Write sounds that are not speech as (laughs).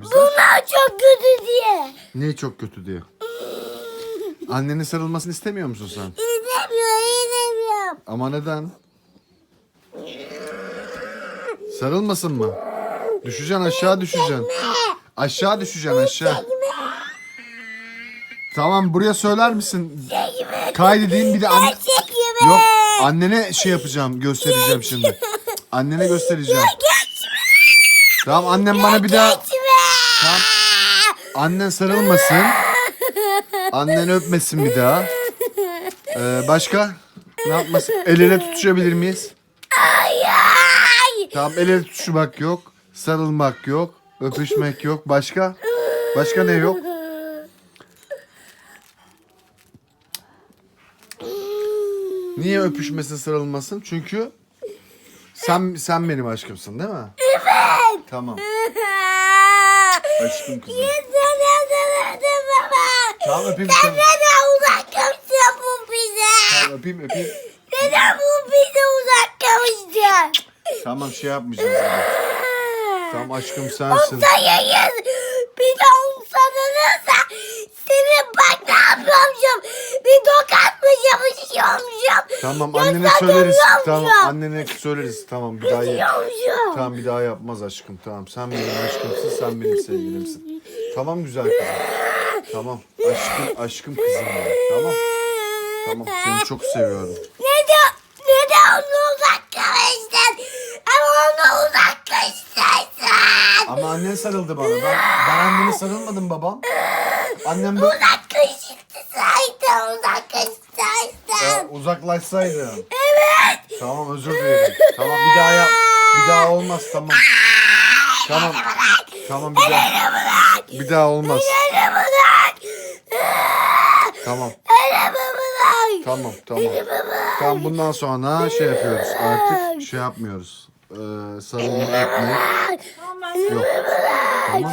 bize? Bunlar çok kötü diye. Ne çok kötü diye. Annenin sarılmasını istemiyor musun sen? İzlemiyor, izlemiyorum. Ama neden? Sarılmasın mı? Düşeceksin aşağı düşeceksin. Aşağı düşeceksin aşağı. Tamam buraya söyler misin? Kaydedeyim bir de anne... Yok annene şey yapacağım göstereceğim şimdi. Annene göstereceğim. Tamam annem bana bir daha... Tamam. Annen sarılmasın. Annen öpmesin bir daha. Ee, başka? Ne yapmasın? El ele tutuşabilir miyiz? Tamam el ele tutuşmak yok. Sarılmak yok. Öpüşmek yok. Başka? Başka ne yok? Niye öpüşmesin sarılmasın? Çünkü sen sen benim aşkımsın değil mi? Evet. Tamam. (laughs) Aşkım kızım. Tamam öpeyim Sen seni. neden uzaklaştın bu bize? Tamam öpeyim öpeyim. Neden bu bize uzaklaştın? Tamam şey yapmayacağız. hadi. Tamam aşkım sensin. Sayayız. Bir de Tamam annene söyleriz. Tamam annene söyleriz. Tamam bir daha yap. Tamam bir daha yapmaz aşkım. Tamam sen benim aşkımsın, sen benim sevgilimsin. Tamam güzel kızım. Tamam. Aşkım aşkım kızım benim. Tamam. Tamam seni çok seviyorum. Neden, neden onu uzaklaştın? Ama onu uzaklaştırsın. Ama annen sarıldı bana. Ben, ben annene sarılmadım babam. Annem böyle Uzaklaştırsaydın, uzaklaştırsaydın. E, uzaklaşsaydı. Evet. Tamam özür dilerim. Tamam bir daha yap. Bir daha olmaz tamam. Tamam. Tamam bir daha. Bir daha olmaz. Elimi bırak. Tamam. Elimi bırak. Tamam tamam. Tamam bundan sonra şey yapıyoruz. Artık şey yapmıyoruz. Ee, sarılma etmek. Tamam ben Yok. Tamam.